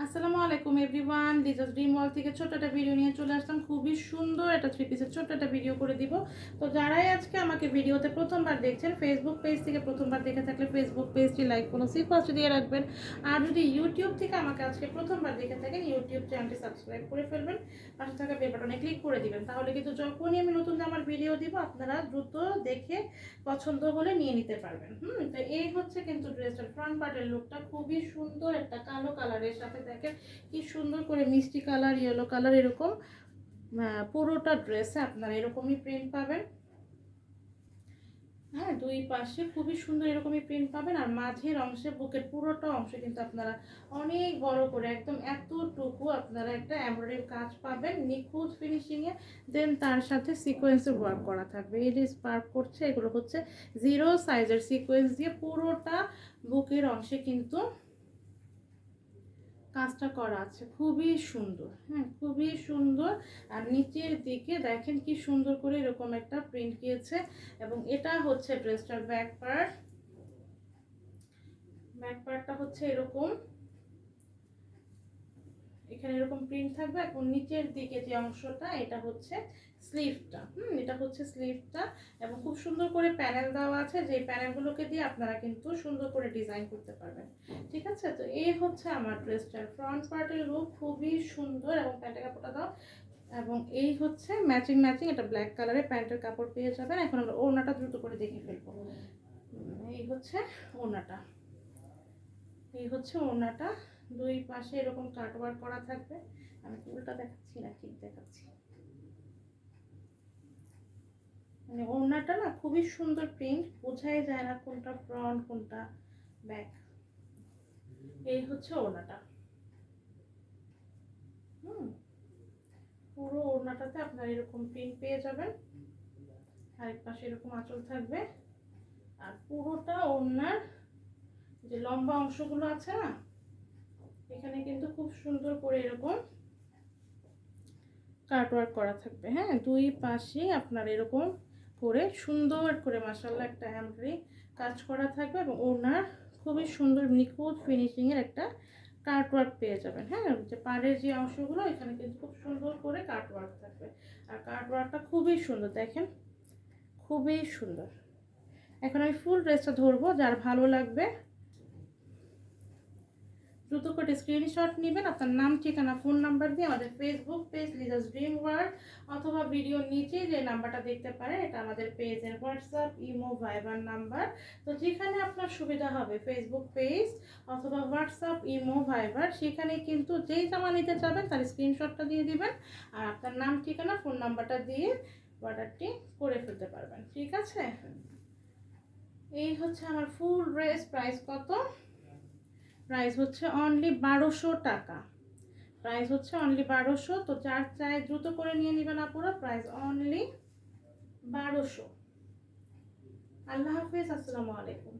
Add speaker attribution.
Speaker 1: আসসালামু আলাইকুম everyone Liza's dream ওয়াল থেকে ছোট একটা ভিডিও নিয়ে চলে আসলাম। খুবই সুন্দর একটা থ্রি পিসের ছোট্ট একটা ভিডিও করে দিব। তো যারাই আজকে আমাকে ভিডিওতে প্রথমবার দেখছেন ফেসবুক পেজ থেকে প্রথমবার দেখে থাকলে ফেসবুক পেজটি লাইক কোনো সি ফার্স্ট দিয়ে রাখবেন। আর যদি ইউটিউব থেকে আমাকে আজকে প্রথমবার দেখে থাকেন ইউটিউব চ্যানেলটি সাবস্ক্রাইব করে ফেলবেন। পাশে থাকা বেল বাটনে ক্লিক করে দিবেন। তাহলে কিন্তু যখনই আমি নতুন আমার ভিডিও দিব, আপনারা দ্রুত দেখে, পছন্দ হলে নিয়ে নিতে পারবেন। হুম, তো এই হচ্ছে কিন্তু ড্রেসটার ফ্রন্ট পার্টের লুকটা খুবই সুন্দর একটা কালো কালারের সাথে দেখেন কি সুন্দর করে মিষ্টি কালার ইয়েলো কালার এরকম পুরোটা ড্রেসে আপনারা এরকমই প্রিন্ট পাবেন। হ্যাঁ দুই পাশে খুবই সুন্দর এরকমই প্রিন্ট পাবেন আর মাঝের অংশে, বুকের পুরোটা অংশে কিন্তু আপনারা অনেক বড় করে, একদম এতটুকু আপনারা একটা এমব্রয়ডারি কাজ পাবেন, নিখুঁত ফিনিশিংয়ে দেন তার সাথে সিকোয়েন্সে ওয়ার্ক করা থাকবে। এই যে স্পার্ক করছে, এগুলো হচ্ছে জিরো সাইজের সিকোয়েন্স দিয়ে পুরোটা বুকের অংশে কিন্তু কাজটা করা আছে। খুবই সুন্দর হ্যাঁ খুবই সুন্দর। আর নিচের দিকে দেখেন কি সুন্দর করে এরকম একটা প্রিন্ট গিয়েছে এবং এটা হচ্ছে ড্রেসটার ব্যাক পার্ট ব্যাক পার্টটা হচ্ছে এরকম। এখানে এরকম প্রিন্ট থাকবে, এখন নিচের দিকে যে অংশটা, এটা হচ্ছে স্লিভটা হুম, এটা হচ্ছে স্লিভটা এবং খুব সুন্দর করে প্যানেল দেওয়া আছে, যে প্যানেলগুলোকে দিয়ে আপনারা কিন্তু সুন্দর করে ডিজাইন করতে পারবেন। ঠিক আছে? তো এই হচ্ছে আমার ড্রেসটার ফ্রন্ট পার্টের লুক খুবই সুন্দর এবং প্যান্টের কাপড়টা দাও। এবং এই হচ্ছে ম্যাচিং ম্যাচিং এটা ব্ল্যাক কালারের প্যান্টের কাপড় পেয়ে যাবেন। এখন আমরা ওড়নাটা দ্রুত করে দেখে ফেলব। এই হচ্ছে ওড়নাটা। এই হচ্ছে ওড়নাটা। দুই পাশে এরকম কাটওয়ার্ক করা থাকবে। আমি উল্টা দেখাচ্ছি না, ঠিক দেখাচ্ছি। মানে ওড়নাটা না খুবই সুন্দর প্রিন্ট বোঝাই যায় না কোনটা ফ্রন্ট কোনটা ব্যাক এই হচ্ছে ওড়নাটা। হুম, পুরো ওড়নাটাতে আপনার এরকম প্রিন্ট পেয়ে যাবেন। আরেক পাশে এরকম আঁচল থাকবে। আর পুরোটা ওড়নার যে লম্বা অংশগুলো আছে না এখানে কিন্তু খুব সুন্দর করে এরকম কাটওয়ার্ক করা থাকবে হ্যাঁ? দুই পাশে আপনার এরকম করে সুন্দর করে মাসাল্লাহ একটা এমব্রয়ডারি কাজ করা থাকবে এবং ওনার খুবই সুন্দর নিখুঁত ফিনিশিংয়ের একটা কাটওয়ার্ক পেয়ে যাবেন হ্যাঁ? যে পাড়ের যে অংশগুলো, এখানে কিন্তু খুব সুন্দর করে কাটওয়ার্ক থাকবে। আর কাটওয়ার্কটা খুবই সুন্দর, দেখেন? খুবই সুন্দর। এখন আমি ফুল ড্রেসটা ধরবো, যার ভালো লাগবে দ্রুত করে স্ক্রিনশট নেবেন। আপনার নাম, ঠিকানা ফোন নাম্বার দিয়ে আমাদের Facebook page Liza's dream world অথবা ভিডিওর নিচে যে নাম্বারটা দেখতে পারেন, এটা আমাদের পেজের হোয়াটসঅ্যাপ ইমো ভাইবার নাম্বার তো যেখানে আপনার সুবিধা হবে ফেসবুক পেজ অথবা হোয়াটসঅ্যাপ ইমো ভাইবার সেখানে কিন্তু যেই জামা নিতে চাবেন, তার স্ক্রিনশটটা দিয়ে দিবেন। আর আপনার নাম, ঠিকানা ফোন নাম্বারটা দিয়ে অর্ডারটি করে ফেলতে পারবেন। ঠিক আছে? এই হচ্ছে আমার ফুল ড্রেস প্রাইস কত? প্রাইস হচ্ছে অনলি বারোশো টাকা। প্রাইস হচ্ছে অনলি বারোশো, তো যার চাই দ্রুত করে নিয়ে নেবেন আপুরা প্রাইস অনলি বারোশো। আল্লাহ হাফিজ, আসসালামু আলাইকুম।